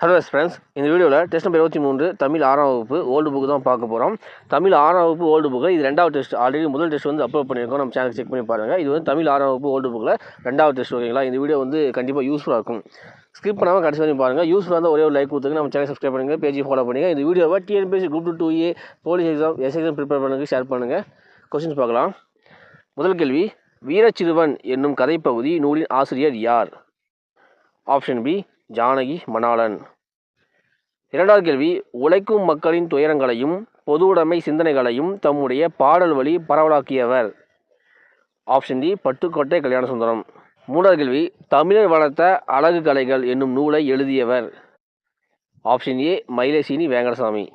Hello yes friends இந்த வீடியோவில் test number இருபத்தி மூன்று தமிழ் ஆறாம் வகுப்பு ஓல்டு புக்கு தான் பார்க்க போகிறோம் தமிழ் ஆறாம் வகுப்பு ஓல்டு புக்கு இது ரெண்டாவது டெஸ்ட் ஆல்ரெடி முதல் டெஸ்ட் வந்து அப்லோட் பண்ணியிருக்கோம். நம்ம சேனல் செக் பண்ணி பாருங்கள் இது வந்து தமிழ் ஆறாம் வகுப்பு ஓல்டு புக்கில் ரெண்டாவது டெஸ்ட் ஓகேங்களா? இந்த வீடியோ வந்து கண்டிப்பாக யூஸ்ஃபுல்லாக இருக்கும். ஸ்கிப் பண்ணாமல் கடைசி வரைக்கும் பாருங்கள் யூஸ்ஃபுல்லாக இருந்தால் ஒரே ஒரு லைக் கொடுத்துங்க நம்ம சேனல் சப்ஸ்கிரைப் பண்ணுங்கள் பேஜ் ஃபாலோ பண்ணுங்கள் இந்த வீடியோவை TNPSC group two two A police exam S exam prepare பண்ணுங்கள் ஷேர் பண்ணுங்கள் கொஸ்டின்ஸ் பார்க்கலாம். முதல் கேள்வி. வீரச்சிறுவன் என்னும் கதைப்பகுதி நூலின் ஆசிரியர் யார்? Option B Janaki Manalan. இரண்டாவது கேள்வி உழைக்கும் மக்களின் துயரங்களையும் பொதுவுடைமை சிந்தனைகளையும் தம்முடைய பாடல் வழி பரவலாக்கியவர். ஆப்ஷன் டி பட்டுக்கோட்டை கல்யாண சுந்தரம் மூன்றாவது கேள்வி தமிழர் வளர்த்த அழகு கலைகள் என்னும் நூலை எழுதியவர். Option A Mayilai Seeni Venkatasamy.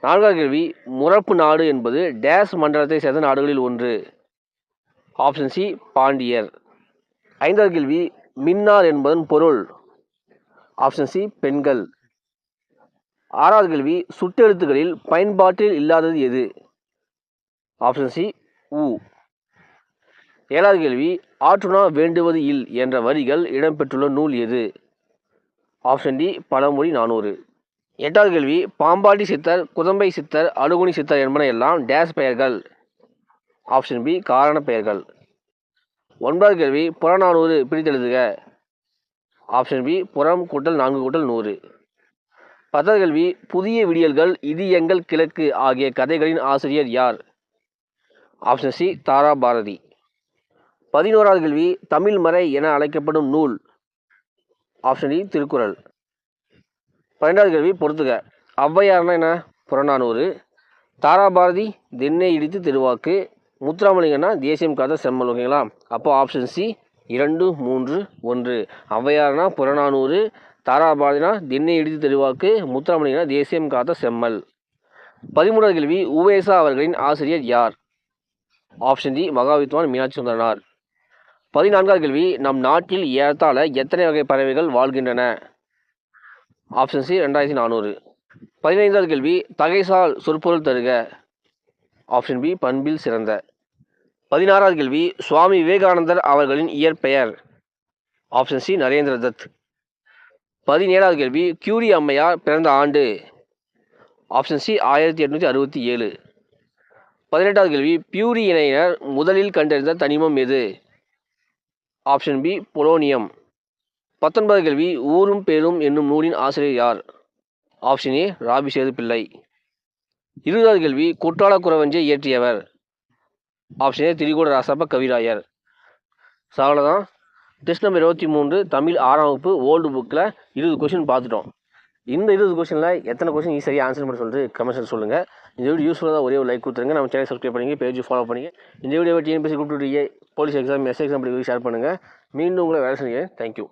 நான்காவது கேள்வி முறப்பு நாடு என்பது டேஸ் மண்டலத்தை சேர்ந்த நாடுகளில் ஒன்று. ஆப்ஷன் சி பாண்டியர். ஐந்தாவது கேள்வி மின்னார் என்பதன் பொருள். ஆப்ஷன் சி பெண்கள். ஆறாவது கேள்வி சுட்டெழுத்துகளில் பயன்பாட்டில் இல்லாதது எது? ஆப்ஷன் சி உ ஏழாவது கேள்வி ஆற்றுணா வேண்டுவது இல் என்ற வரிகள் இடம்பெற்றுள்ள நூல் எது? ஆப்ஷன் டி பழமொழி நானூறு. எட்டாவது கேள்வி பாம்பாட்டி சித்தர் குதம்பை சித்தர் அழுகுனி சித்தர் என்பன எல்லாம் டேஸ் பெயர்கள். ஆப்ஷன் பி காரண பெயர்கள். ஒன்பதாவது கேள்வி புறநானூறு பிரித்தெழுதுக. ஆப்ஷன் பி புறம் கூட்டல் நான்கு கூட்டல் நூறு. பத்தாவது கேள்வி புதிய விடியல்கள் இது எங்கள் கிழக்கு ஆகிய கதைகளின் ஆசிரியர் யார்? Option C Tara Bharathi. பதினோராவது கேள்வி தமிழ் மறை என அழைக்கப்படும் நூல். Option D Thirukkural. பன்னெண்டாவது கேள்வி பொறுத்துக. ஔவையார்னா என்ன? புறநானூறு தாராபாரதி திண்ணை இடித்து திருவாக்கு. முத்துராமலிங்கன்னா தேசியம் காத்த செம்மல் ஓகேங்களா? அப்போ ஆப்ஷன் சி இரண்டு மூன்று ஒன்று. ஔவையார்னா புறநானூறு தாராபாதினா திண்ணை இடித்து தெளிவாக்கு முத்துராமலிங்கனா தேசியம் காத்த செம்மல் பதிமூணாவது கேள்வி உவேசா அவர்களின் ஆசிரியர் யார்? Option D Mahavidwan Meenakshi Sundaranar. பதினான்காவது கேள்வி நம் நாட்டில் ஏறத்தாழ எத்தனை வகை பறவைகள் வாழ்கின்றன? ஆப்ஷன் சி ரெண்டாயிரத்தி நானூறு. பதினைந்தாவது கேள்வி தகைசால் சொற்பொருள் தருக. ஆப்ஷன் பி பண்பில் சிறந்த. பதினாறாவது கேள்வி சுவாமி விவேகானந்தர் அவர்களின் இயற்பெயர். ஆப்ஷன் சி நரேந்திர தத். பதினேழாவது கேள்வி கியூரி அம்மையார் பிறந்த ஆண்டு. ஆப்ஷன் சி ஆயிரத்தி எட்நூற்றி அறுபத்தி ஏழு. பதினெட்டாவது கேள்வி பியூரி இணையினர் முதலில் கண்டறிந்த தனிமம் எது? Option B polonium. பத்தொன்பது கேள்வி ஊரும் பேரும் என்னும் நூலின் ஆசிரியர் யார்? ஆப்ஷன் ஏ ராபிசேது பிள்ளை. இருபதாவது கேள்வி குற்றால குறவஞ்சை இயற்றியவர். Option A Trikuta Rasappa Kavirayar. So அவ்வளோதான் டெஸ்ட் நம்பர் இருபத்தி மூன்று தமிழ் ஆறாம் வகுப்பு ஓல்டு புக்கில் இருபது கொஷின் பார்த்துட்டோம். இந்த இருபது கொஷனில் எத்தனை கொஷின் ஈஸியாக ஆன்சர் பண்ண சொல்லிட்டு கமெண்ட்ஸில் சொல்லுங்கள் இந்த வீடியோ யூஸ்ஃபுல்லாக ஒரே ஒரு லைக் கொடுத்துருங்க. நம்ம சேனல் சப்ஸ்கிரைப் பண்ணிங்க பேஜ் ஃபாலோ பண்ணிங்க இந்த வீடியோ டிஎன்பிசி கூப்பிட்டு police exam S exam share பண்ணுங்கள் மீண்டும் உங்களை வேலை செய்யுங்க தேங்க்யூ